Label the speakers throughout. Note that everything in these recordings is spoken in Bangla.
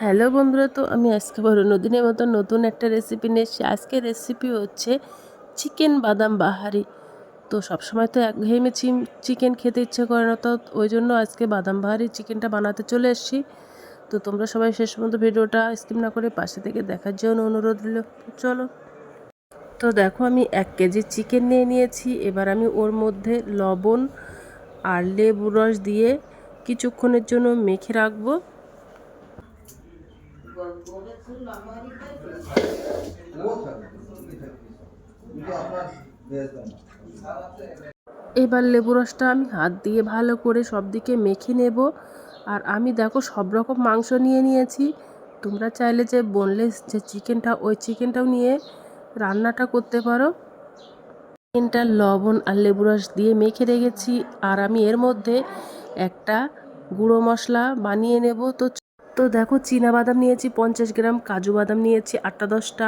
Speaker 1: হ্যালো বন্ধুরা, তো আমি আজকে বড় নদিনের মতো নতুন একটা রেসিপি নিয়ে এসেছি। আজকের রেসিপি হচ্ছে চিকেন বাদাম বাহারি। তো সবসময় তো এক একঘেয়েমে চিকেন খেতে ইচ্ছে করে না, তো ওই জন্য আজকে বাদাম বাহারি চিকেনটা বানাতে চলে এসেছি। তো তোমরা সবাই শেষ পর্যন্ত ভিডিওটা স্কিপ না করে পাশে থেকে দেখার জন্য অনুরোধ রইল। চলো। তো দেখো, আমি এক কেজি চিকেন নিয়ে নিয়েছি। এবার আমি ওর মধ্যে লবণ আর লেবু রস দিয়ে কিছুক্ষণের জন্য মেখে রাখব। এবার লেবু রসটা আমি হাত দিয়ে ভালো করে সব দিকে মেখে নেব। আর আমি দেখো সব রকম মাংস নিয়ে নিয়েছি। তোমরা চাইলে যে বোনলেস যে চিকেনটা, ওই চিকেনটাও নিয়ে রান্নাটা করতে পারো। চিকেনটা, লবণ আর লেবু রস দিয়ে মেখে রেখেছি। আর আমি এর মধ্যে একটা গুঁড়ো মশলা বানিয়ে নেব। তো তো দেখো বাদাম নিয়েছি পঞ্চাশ গ্রাম, কাজু বাদাম নিয়েছি আটটা দশটা,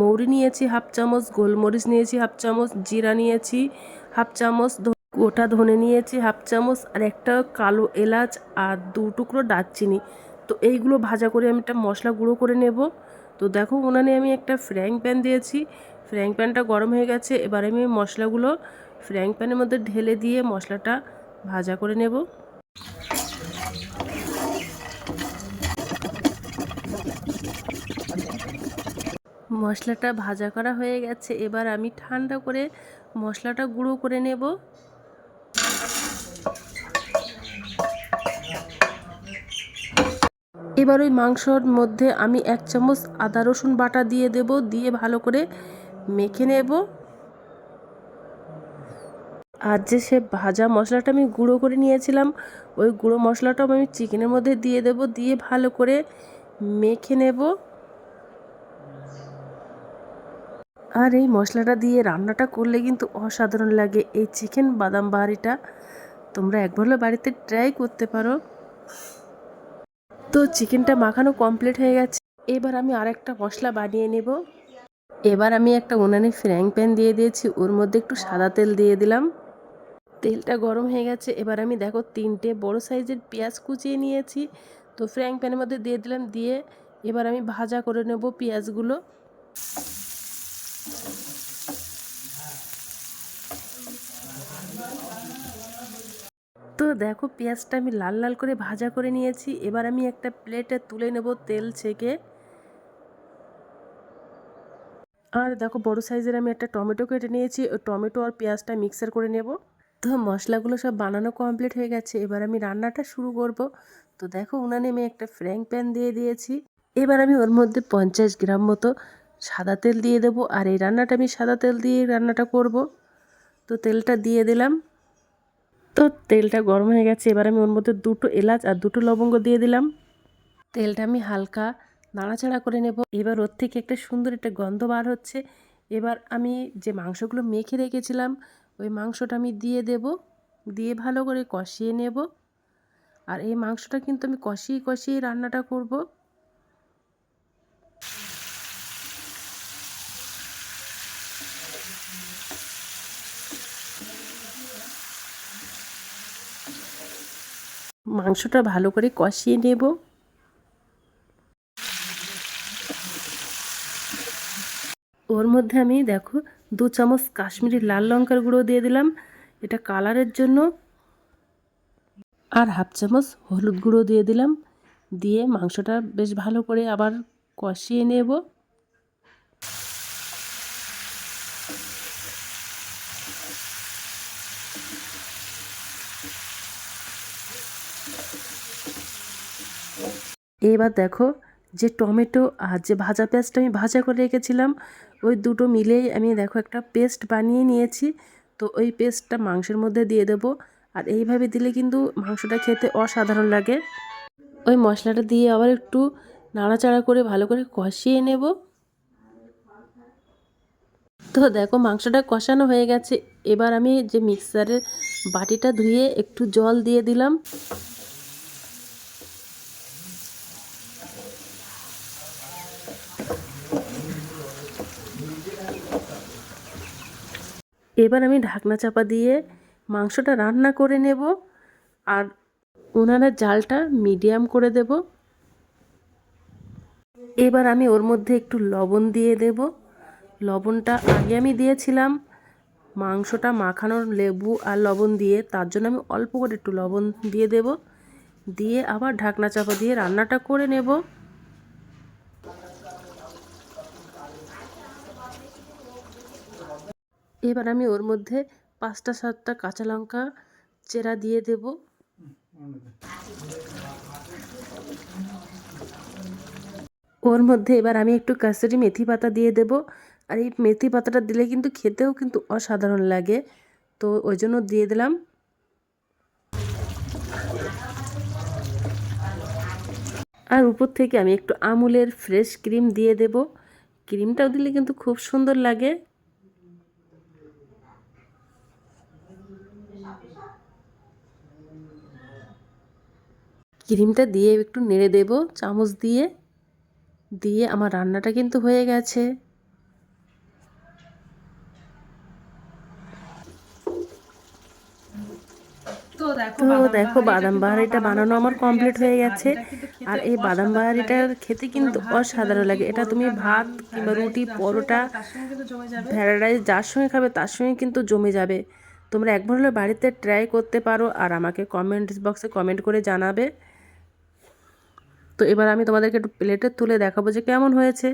Speaker 1: মৌরি নিয়েছি হাফ চামচ, গোলমরিচ নিয়েছি হাফ চামচ, জিরা নিয়েছি হাফ চামচ গোটা ধনে নিয়েছি হাফ চামচ আর একটা কালো এলাচ আর দু টুকরো দারচিনি। তো এইগুলো ভাজা করে আমি একটা মশলা গুঁড়ো করে নেব। তো দেখো উনানে আমি একটা ফ্র্যাং প্যান দিয়েছি। ফ্র্যাং প্যানটা গরম হয়ে গেছে, এবার আমি মশলাগুলো ফ্র্যাং প্যানের মধ্যে ঢেলে দিয়ে মশলাটা ভাজা করে নেব। মশলাটা ভাজা করা হয়ে গেছে। এবার আমি ঠান্ডা করে মশলাটা গুঁড়ো করে নেব। এবার ওই মাংসর মধ্যে আমি এক চামচ আদা, রসুন বাটা দিয়ে দেব, দিয়ে ভালো করে মেখে নেব। আর যে সে ভাজা মশলাটা আমি গুঁড়ো করে নিয়েছিলাম, ওই গুঁড়ো মশলাটাও আমি চিকেনের মধ্যে দিয়ে দেব, দিয়ে ভালো করে মেখে নেব। আর এই মশলাটা দিয়ে রান্নাটা করলে কিন্তু অসাধারণ লাগে। এই চিকেন বাদাম বাহারিটা তোমরা একবার বাড়িতে ট্রাই করতে পারো। তো চিকেনটা মাখানো কমপ্লিট হয়ে গেছে। এবার আমি আরেকটা মশলা বানিয়ে নেব। এবার আমি একটা উনানে ফ্র্যাং প্যান দিয়ে দিয়েছি। ওর মধ্যে একটু সাদা তেল দিয়ে দিলাম। তেলটা গরম হয়ে গেছে। এবার আমি দেখো তিনটে বড় সাইজের পেঁয়াজ কুচিয়ে নিয়েছি। তো ফ্র্যাং প্যানের মধ্যে দিয়ে দিলাম। দিয়ে এবার আমি ভাজা করে নেব পেঁয়াজগুলো। তো দেখো পেঁয়াজটা আমি লাল লাল করে ভাজা করে নিয়েছি। এবার আমি একটা প্লেটে তুলে নেব তেল ছেঁকে। আর দেখো বড় সাইজের আমি একটা টমেটো কেটে নিয়েছি। টমেটো আর পেঁয়াজটা মিক্সার করে নেব। তো মশলাগুলো সব বানানো কমপ্লিট হয়ে গেছে। এবার আমি রান্নাটা শুরু করব। তো দেখো উনানে আমি একটা ফ্র্যাং প্যান দিয়ে দিয়েছি। এবার আমি ওর মধ্যে পঞ্চাশ গ্রাম মতো সাদা তেল দিয়ে দেবো আর এই রান্নাটা আমি সাদা তেল দিয়ে রান্নাটা করব। তো তেলটা দিয়ে দিলাম। তো তেলটা গরম হয়ে গেছে, এবার আমি ওর মধ্যে দুটো এলাচ আর দুটো লবঙ্গ দিয়ে দিলাম। তেলটা আমি হালকা নাড়াচাড়া করে নেব। এবার ওর থেকে একটা সুন্দর একটা গন্ধ বার হচ্ছে। এবার আমি যে মাংসগুলো মেখে রেখেছিলাম, ওই মাংসটা আমি দিয়ে দেব। দিয়ে ভালো করে কষিয়ে নেব। আর এই মাংসটা কিন্তু আমি কষিয়ে কষিয়ে রান্নাটা করব। মাংসটা ভালো করে কষিয়ে নেব। ওর মধ্যে আমি দেখো দু চামচ কাশ্মীরি লাল লঙ্কার গুঁড়ো দিয়ে দিলাম। এটা কালারের জন্য। আর হাফ চামচ হলুদ গুঁড়ো দিয়ে দিলাম। দিয়ে মাংসটা বেশ ভালো করে আবার কষিয়ে নেব। এবার দেখো যে টমেটো আর যে ভাজা পেঁয়াজটা আমি ভাজা করে রেখেছিলাম, ওই দুটো মিলেই আমি দেখো একটা পেস্ট বানিয়ে নিয়েছি। তো ওই পেস্টটা মাংসের মধ্যে দিয়ে দেবো। আর এইভাবে দিলে কিন্তু মাংসটা খেতে অসাধারণ লাগে। ওই মশলাটা দিয়ে আবার একটু নাড়াচাড়া করে ভালো করে কষিয়ে নেব। তো দেখো মাংসটা কষানো হয়ে গেছে। এবার আমি যে মিক্সারের বাটিটা ধুয়ে একটু জল দিয়ে দিলাম। এবার আমি ঢাকনা চাপা দিয়ে মাংসটা রান্না করে নেব আর ওনারা জালটা মিডিয়াম করে দেব। এবার আমি ওর মধ্যে একটু লবণ দিয়ে দেব। লবণটা আগে আমি দিয়েছিলাম। মাংসটা মাখানোর লেবু আর লবণ দিয়ে তার জন্য আমি অল্প করে একটু লবণ দিয়ে দেব। দিয়ে আবার ঢাকনা চাপা দিয়ে রান্নাটা করে নেব। এবার আমি ওর মধ্যে পাঁচটা, সাতটা কাঁচা লঙ্কা চেরা দিয়ে দেব। ওর মধ্যে এবার আমি একটু কাসুরি মেথি পাতা দিয়ে দেব। আর এই মেথি পাতাটা দিলে কিন্তু খেতেও কিন্তু অসাধারণ লাগে। তো ওই জন্য দিয়ে দিলাম। আর উপর থেকে আমি একটু আমুলের ফ্রেশ ক্রিম দিয়ে দেব। ক্রিমটাও দিলে কিন্তু খুব সুন্দর লাগে। ক্রিমটা দিয়ে একটু নেড়ে দেব চামচ দিয়ে। দিয়ে আমার রান্নাটা কিন্তু হয়ে গেছে।
Speaker 2: তো দেখো
Speaker 1: বাদাম বাহারিটা বানানো আমার কমপ্লিট হয়ে গেছে। আর এই বাদাম বাহারিটার খেতে কিন্তু অসাধারণ লাগে। এটা তুমি ভাত কিংবা রুটি পরোটা রাইস যার সঙ্গে খাবে তার সঙ্গে কিন্তু জমে যাবে। তোমরা একবার হলে বাড়িতে ট্রাই করতে পারো আর আমাকে কমেন্ট বক্সে কমেন্ট করে জানাবে। তো এবার আমি তোমাদেরকে একটু প্লেটে তুলে দেখাবো যে কেমন হয়েছে।